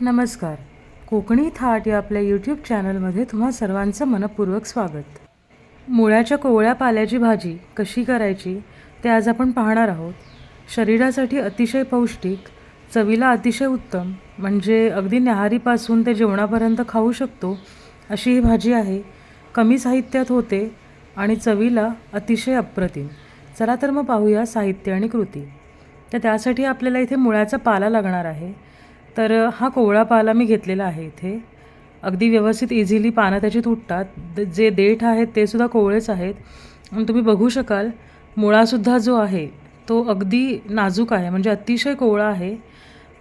नमस्कार. कोकणी थाट या आपल्या यूट्यूब चॅनलमध्ये तुम्हा सर्वांचं मनपूर्वक स्वागत. मुळ्याच्या कोवळ्या पाल्याची भाजी कशी करायची ते आज आपण पाहणार आहोत. शरीरासाठी अतिशय पौष्टिक चवीला अतिशय उत्तम म्हणजे अगदी न्याहारीपासून ते जेवणापर्यंत खाऊ शकतो अशी ही भाजी आहे. कमी साहित्यात होते आणि चवीला अतिशय अप्रतिम. चला तर मग पाहूया साहित्य आणि कृती. तर त्यासाठी आपल्याला इथे मुळ्याचा पाला लागणार आहे. तर हा कोवळा पाला मी घेतलेला आहे इथे. अगदी व्यवस्थित इझिली पानं त्याची तुटतात द- जे देठ आहेत ते सुद्धा कोवळेच आहेत. आणि तुम्ही बघू शकाल मुळासुद्धा जो आहे तो अगदी नाजूक आहे. म्हणजे अतिशय कोवळा आहे.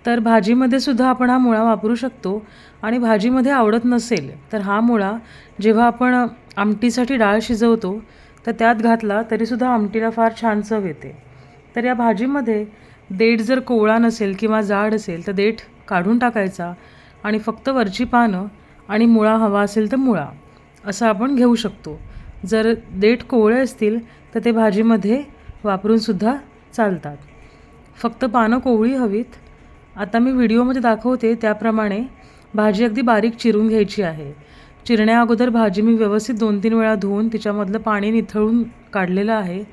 तर भाजीमध्ये सुद्धा आपण हा मुळा वापरू शकतो. आणि भाजीमध्ये आवडत नसेल तर हा मुळा जेव्हा आपण आमटीसाठी डाळ शिजवतो तर त्यात घातला तरीसुद्धा आमटीला फार छान चव येते. तर या भाजीमध्ये देठ जर कोवळा नसेल किंवा जाड असेल तर देठ काढून टाकायचा आणि फक्त वरची पानं आणि मुळा हवा असेल तर मुळा असं आपण घेऊ शकतो. जर देठ कोवळे असतील तर ते भाजीमध्ये वापरूनसुद्धा चालतात. फक्त पानं कोवळी हवीत. आता मी व्हिडिओमध्ये दाखवते त्याप्रमाणे भाजी अगदी बारीक चिरून घ्यायची आहे. चिरण्या अगोदर भाजी मी व्यवस्थित दोन तीन वेळा धुवून तिच्यामधलं पाणी निथळून काढलेलं आहे.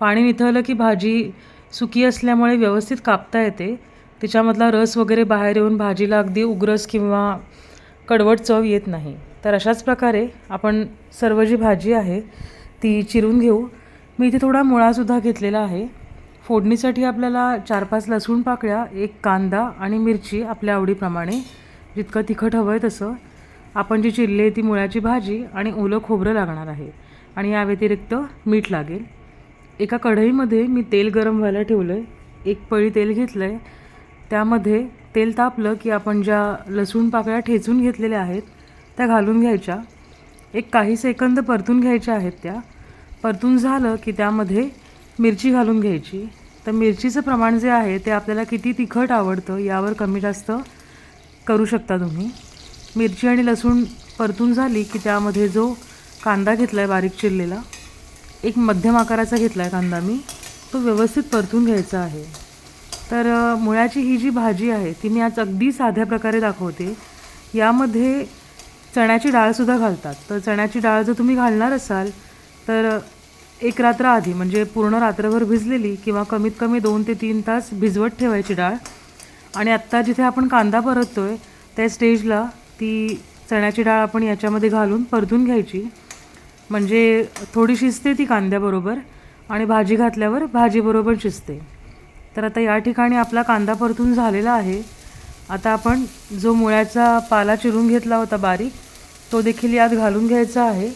पाणी निथळलं की भाजी सुकी असल्यामुळे व्यवस्थित कापता येते. तिच्यामधला रस वगैरे बाहेर येऊन भाजीला अगदी उग्रस किंवा कडवट चव येत नाही. तर अशाच प्रकारे आपण सर्व जी भाजी आहे ती चिरून घेऊ. मी इथे थोडा मुळासुद्धा घेतलेला आहे. फोडणीसाठी आपल्याला चार पाच लसूण पाकळ्या एक कांदा आणि मिरची आपल्या आवडीप्रमाणे. जितकं तिखट हवं आहे तसं. आपण जी चिरली आहे ती मुळ्याची भाजी आणि ओलं खोबरं लागणार आहे. आणि या व्यतिरिक्त मीठ लागेल. एका कढईमध्ये मी तेल गरम व्हायला ठेवलं आहे एक पळी तेल घेतलं आहे त्यामध्ये तेल तापलं की आपण ज्या लसूण पाकळ्या ठेचून घेतलेल्या आहेत त्या घालून घ्यायच्या. एक काही सेकंद परतून घ्यायच्या आहेत त्या. परतून झालं की त्यामध्ये मिरची घालून घ्यायची. तर मिरचीचं प्रमाण जे आहे ते आपल्याला किती तिखट आवडतं यावर कमी जास्त करू शकता तुम्ही. मिरची आणि लसूण परतून झाली की त्यामध्ये जो कांदा घेतला आहे बारीक चिरलेला एक मध्यम आकाराचा घेतला आहे कांदा मी तो व्यवस्थित परतून घ्यायचा आहे. तर मुळ्याची ही जी भाजी आहे ती मी आज अगदी साध्या प्रकारे दाखवते. यामध्ये चण्याची डाळसुद्धा घालतात. तर चण्याची डाळ जर तुम्ही घालणार असाल तर एक रात्र आधी म्हणजे पूर्ण रात्रभर भिजलेली किंवा कमीत कमी दोन ते तीन तास भिजवत ठेवायची डाळ. आणि आत्ता जिथे आपण कांदा परततो आहे त्या स्टेजला ती चण्याची डाळ आपण याच्यामध्ये घालून परतून घ्यायची. म्हणजे थोडी शिजते ती कांद्याबरोबर आणि भाजी घातल्यावर भाजीबरोबर शिजते. तर आता या ठिकाणी आपला कांदा परतून झालेला आहे. आता आपण जो मुळ्याचा पाला चिरून घेतला होता बारीक तो देखील यात घालून घ्यायचा आहे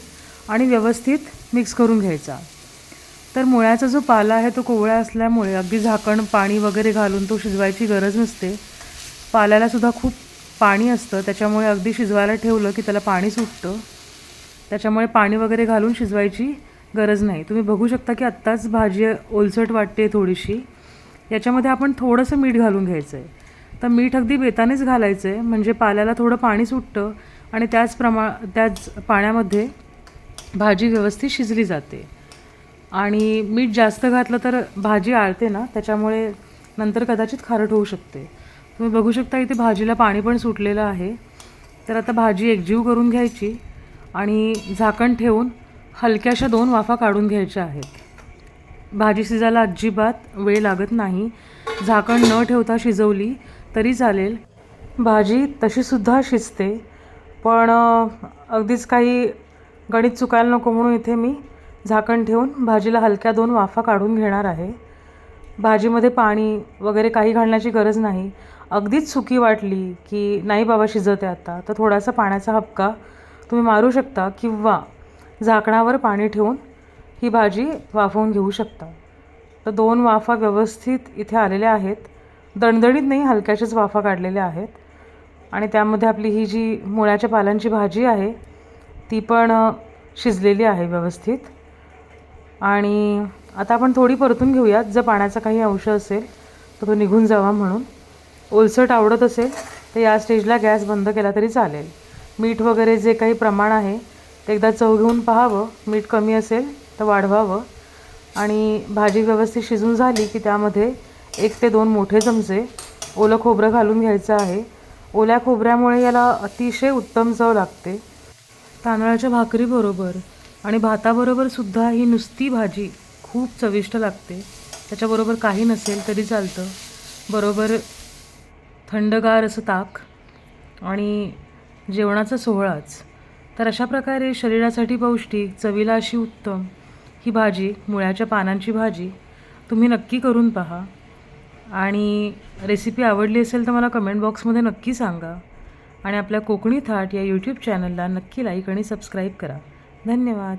आणि व्यवस्थित मिक्स करून घ्यायचा. तर मुळ्याचा जो पाला आहे तो कोवळा असल्यामुळे अगदी झाकण पाणी वगैरे घालून तो शिजवायची गरज नसते. पाल्यालासुद्धा खूप पाणी असतं त्याच्यामुळे अगदी शिजवायला ठेवलं की त्याला पाणी सुटतं. त्याच्यामुळे पाणी वगैरे घालून शिजवायची गरज नाही. तुम्ही बघू शकता की आत्ताच भाजी ओलसट वाटते थोडीशी. याच्यामध्ये आपण थोडंसं मीठ घालून घ्यायचं आहे तर मीठ अगदी बेतानेच घालायचं आहे म्हणजे पाल्याला थोडं पाणी सुटतं आणि त्याच प्रमा त्याच पाण्यामध्ये भाजी व्यवस्थित शिजली जाते. आणि मीठ जास्त घातलं तर भाजी आळते ना त्याच्यामुळे नंतर कदाचित खारट होऊ शकते. तुम्ही बघू शकता इथे भाजीला पाणी पण सुटलेलं आहे. तर आता भाजी एकजीव करून घ्यायची आणि झाकण ठेवून हलक्याशा दोन वाफा काढून घ्यायच्या आहेत. भाजी शिजायला अजिबात वेळ लागत नाही. झाकण न ठेवता शिजवली तरी चालेल. भाजी तशीसुद्धा शिजते. पण अगदीच काही गणित चुकायला नको म्हणून इथे मी झाकण ठेवून भाजीला हलक्या दोन वाफा काढून घेणार आहे. भाजीमध्ये पाणी वगैरे काही घालण्याची गरज नाही. अगदीच सुकी वाटली की नाही बाबा शिजत आहे आता. तर थोडासा पाण्याचा हपका तुम्ही मारू शकता किंवा झाकणावर पाणी ठेवून ही भाजी वाफवून घेऊ शकता. तर दोन वाफा व्यवस्थित इथे आलेल्या आहेत. दणदणीत नाही हलक्याच्याच वाफा काढलेल्या आहेत. आणि त्यामध्ये आपली ही जी मुळ्याच्या पालांची भाजी आहे ती पण शिजलेली आहे व्यवस्थित. आणि आता आपण थोडी परतून घेऊयात. जर पाण्याचा काही अंश असेल तर तो निघून जावा म्हणून. ओलसट आवडत असेल तर या स्टेजला गॅस बंद केला तरी चालेल. मीठ वगैरे जे काही प्रमाण आहे ते एकदा चव घेऊन पाहावं. मीठ कमी असेल तर वाढवावं. आणि भाजी व्यवस्थित शिजून झाली की त्यामध्ये एक ते दोन मोठे चमचे ओलं खोबरं घालून घ्यायचं आहे. ओल्या खोबऱ्यामुळे याला अतिशय उत्तम चव लागते. तांदळाच्या भाकरीबरोबर आणि भाताबरोबर सुद्धा ही नुसती भाजी खूप चविष्ट लागते. त्याच्याबरोबर काही नसेल तरी चालतं. बरोबर थंडगार असं ताक आणि जेवणाचा सोहळाच. तर अशा प्रकारे शरीरासाठी पौष्टिक चवीला अशी उत्तम ही भाजी मुळ्याच्या पानांची भाजी तुम्ही नक्की करून पहा. आणि रेसिपी आवडली असेल तर मला कमेंट बॉक्समध्ये नक्की सांगा. आणि आपल्या कोकणी थाट या यूट्यूब चॅनलला नक्की लाईक आणि सबस्क्राईब करा. धन्यवाद.